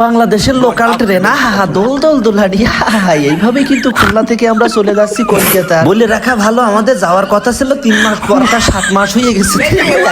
বাংলাদেশের local train আহা দোল দোল আহা এইভাবে কিন্তু খুলনা থেকে আমরা চলে যাচ্ছি কলকাতা। বলে রাখা ভালো, আমাদের যাওয়ার কথা ছিল তিন মাস পর সাত মাস হয়ে গেছে।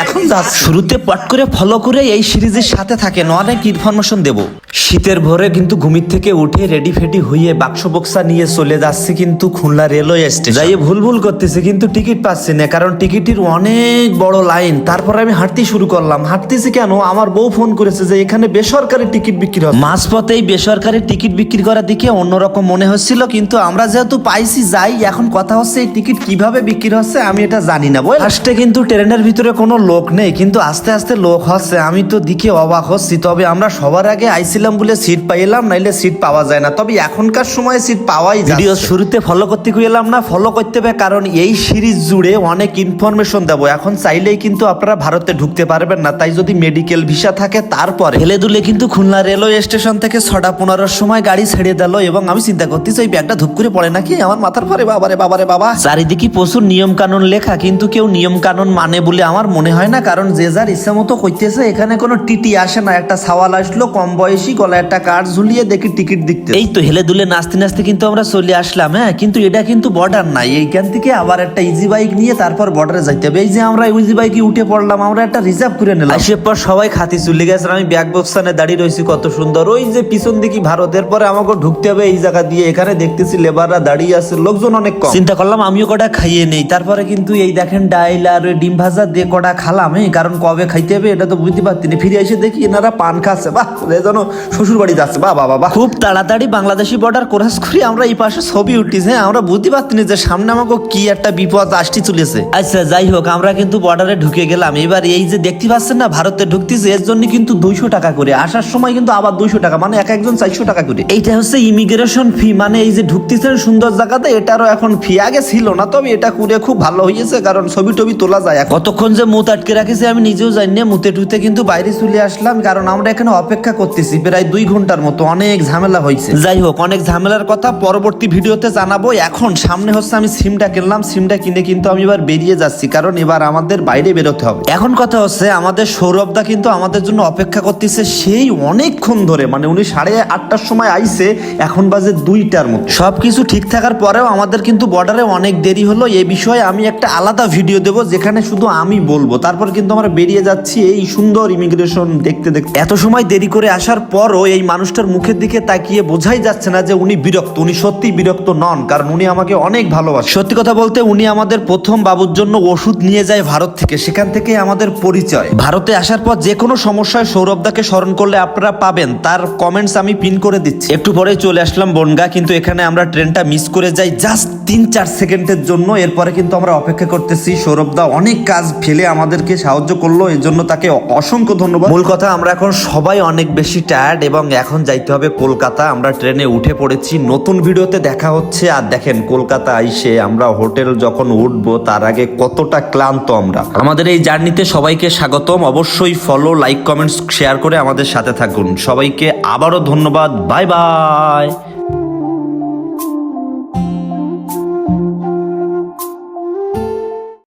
এখন যাচ্ছি। শুরুতে পট করে ফলো করে এই সিরিজের সাথে থাকেন, অনেক ইনফরমেশন দেব। শীতের ভোরে কিন্তু ঘুমির থেকে উঠে রেডি ফেডি হয়ে বাক্স বক্সা নিয়ে চলে যাচ্ছে কিন্তু খুলনা রেলওয়ে স্টেশন। যাই ভুল ভুল করতেছে, কিন্তু টিকিট পাচ্ছি না, কারণ টিকিটের অনেক বড় লাইন। তারপর আমি হাঁটতে শুরু করলাম। হাঁটতেছি কেন? আমার বউ ফোন করেছে যে, এখানে বেসরকারি টিকিট বিক্রি মাঝপথে এই বেসরকারি টিকিট বিক্রি করার দিকে অন্যরকম মনে হচ্ছিল কিন্তু আমরা যেহেতু পাইছি যাই এখন কথা হচ্ছে এই টিকিট কীভাবে বিক্রি হচ্ছে আমি এটা জানি না বল ফার্স্টে কিন্তু ট্রেনের ভিতরে কোনো লোক নেই কিন্তু আস্তে আস্তে লোক হচ্ছে আমি তো দিকে অবাক হচ্ছি তবে আমরা সবার আগে আইছিলাম বলে সিট পাইলাম নাইলে সিট পাওয়া যায় না তবে এখনকার সময় সিট পাওয়াই ভিডিও শুরুতে ফলো করতে গেলাম না ফলো করতে হবে কারণ এই সিরিজ জুড়ে অনেক ইনফরমেশন দেবো এখন চাইলেই কিন্তু আপনারা ভারতে ঢুকতে পারবেন না তাই যদি মেডিকেল ভিসা থাকে তারপরে হেলে দুলে কিন্তু খুলনা রেলওয়ে স্টেশন থেকে ছটা পনেরোর সময় গাড়ি ছেড়ে দিল এবং আমি চিন্তা করতেছি ওই ব্যাগটা ধুপ করে পড়ে নাকি? আমার মাথার পরে বাবারে বাবারে বাবা চারিদিকে প্রচুর নিয়ম কানুন লেখা কিন্তু কেউ নিয়ম কানুন মানে বলে আমার মনে হয় না কারণ যে যার ইচ্ছা মতো কইতেছে এখানে কোনো টিটি আসে না। একটা সাওয়াল আসলো কম বয়সী গলায় একটা কার্ড ঝুলিয়ে দেখি টিকিট দিতে এই তো হেলে দুলে নাচতে নাচতে কিন্তু আমরা চলে আসলাম হ্যাঁ? কিন্তু এটা কিন্তু বর্ডার নাই। এইখান থেকে আবার একটা ইজি বাইক নিয়ে তারপর বর্ডারে যাইতে হবে। এই যে আমরা ইজি বাইকে উঠে পড়লাম আমরা একটা রিজার্ভ করে নিলাম। আসে পর সবাই খাতি চলে গেছে আমি ব্যাগ বক্সানে দাঁড়িয়ে রয়েছি কত সুন্দর। ওই যে পিছন দিকে ভারতের পরে আমাকে ঢুকতে হবে এই জায়গা দিয়ে। এখানে দেখতেছি লেবাররা দাঁড়িয়ে আছে লোকজন অনেক কম। চিন্তা করলাম আমিও কটা খাইয়ে নেই। তারপরে কিন্তু এই দেখেন ডাইল আর ডিম ভাজা দিয়ে কটা খালাম এই কারণ কবে খাইতে হবে এটা তো বুঝতে পারতি না। ফিরে এসে দেখি এনারা পান খাচ্ছে। বাহ যেন শ্বশুর বাড়ি যাচ্ছে। বাহ বাবা বাহ খুব তাড়াতাড়ি বাংলাদেশি বর্ডার ক্রস করি আমরা এই পাশে ছবি উঠিস হ্যাঁ আমরা বুঝতে পারতি না যে সামনে আমাকে কি একটা বিপদ আসতে চলেছে। আচ্ছা যাই হোক আমরা কিন্তু বর্ডারে ঢুকে গেলাম। এবার এই যে দেখতে পাচ্ছেন না ভারতে ঢুকতেছে এর জন্য কিন্তু দুইশো টাকা করে। আসার সময় কিন্তু আবার দুইশো টাকা মানে এক একজন চারশো টাকা করে। এইটা হচ্ছে ইমিগ্রেশন ফি মানে এই যে ঢুকতেছেন সুন্দর জায়গাতে, এটারও এখন ফি আগে ছিল না, তবে এটা করে খুব ভালো হয়েছে, কারণ ছবি টবি তোলা যায় কতক্ষণ যে মুত আটকে রাখেছি আমি নিজেও জানি না, মুতে টুতে কিন্তু বাইরে চলে আসলাম, কারণ আমরা এখানে অপেক্ষা করতেছি প্রায় দুই ঘণ্টার মতো, অনেক ঝামেলা হয়েছে। যাই হোক, অনেক ঝামেলার কথা পরবর্তী ভিডিওতে জানাব। এখন সামনে হচ্ছে আমি সিমটা কিনলাম, সিমটা কিনে কিন্তু আমি এবার বেরিয়ে যাচ্ছি, কারণ এবার আমাদের বাইরে বেরোতে হবে। এখন কথা হচ্ছে, আমাদের সৌরভদা কিন্তু আমাদের জন্য অপেক্ষা করতেছে, সেই অনেকক্ষণ ধরে মানে উনি সাড়ে আটটার সময় আইসে এখন বাজে দুইটার মতো সবকিছু ঠিক থাকার পরেও আমাদের কিন্তু বর্ডারে অনেক দেরি হলো। এই বিষয়ে আমি একটা আলাদা ভিডিও দেব, যেখানে শুধু আমি বলব। তারপর কিন্তু আমরা বেরিয়ে যাচ্ছি এই সুন্দর ইমিগ্রেশন দেখতে দেখতে। এত সময় দেরি করে আসার পরও এই মানুষটার মুখের দিকে তাকিয়ে বোঝাই যাচ্ছে না যে উনি বিরক্ত, উনি সত্যি বিরক্ত নন, কারণ উনি আমাকে অনেক ভালোবাসে। সত্যি কথা বলতে উনি আমাদের প্রথম বাবুর জন্য ওষুধ নিয়ে যায় ভারত থেকে, সেখান থেকে আমাদের পরিচয়। ভারতে আসার পর যে কোনো সমস্যায় সৌরভদাকে স্মরণ করলে আপনারা পাবেন। তার কমেন্টস আমি পিন করে দিচ্ছি। একটু পরে চলে আসলাম বনগা, কিন্তু এখানে আমরা ট্রেনটা মিস করে যাই জাস্ট তিন চার সেকেন্ডের জন্য। এরপরে কিন্তু আমরা অপেক্ষা করতেছি সৌরভদা অনেক কাজ ফেলে আমাদেরকে সাহায্য করল এর জন্য তাকে অসংখ্য ধন্যবাদ। মূল কথা, আমরা এখন সবাই অনেক বেশি টায়ার্ড এবং এখন যাইতে হবে কলকাতা। আমরা ট্রেনে উঠে পড়েছি, নতুন ভিডিওতে দেখা হচ্ছে। আর দেখেন, কলকাতা আইসে আমরা হোটেল যখন উঠবো, তার আগে কতটা ক্লান্ত আমরা। আমাদের এই জার্নিতে সবাইকে স্বাগতম। অবশ্যই ফলো লাইক কমেন্টস শেয়ার করে আমাদের সাথে থাকুন। সবাইকে আবারও ধন্যবাদ। Bye bye.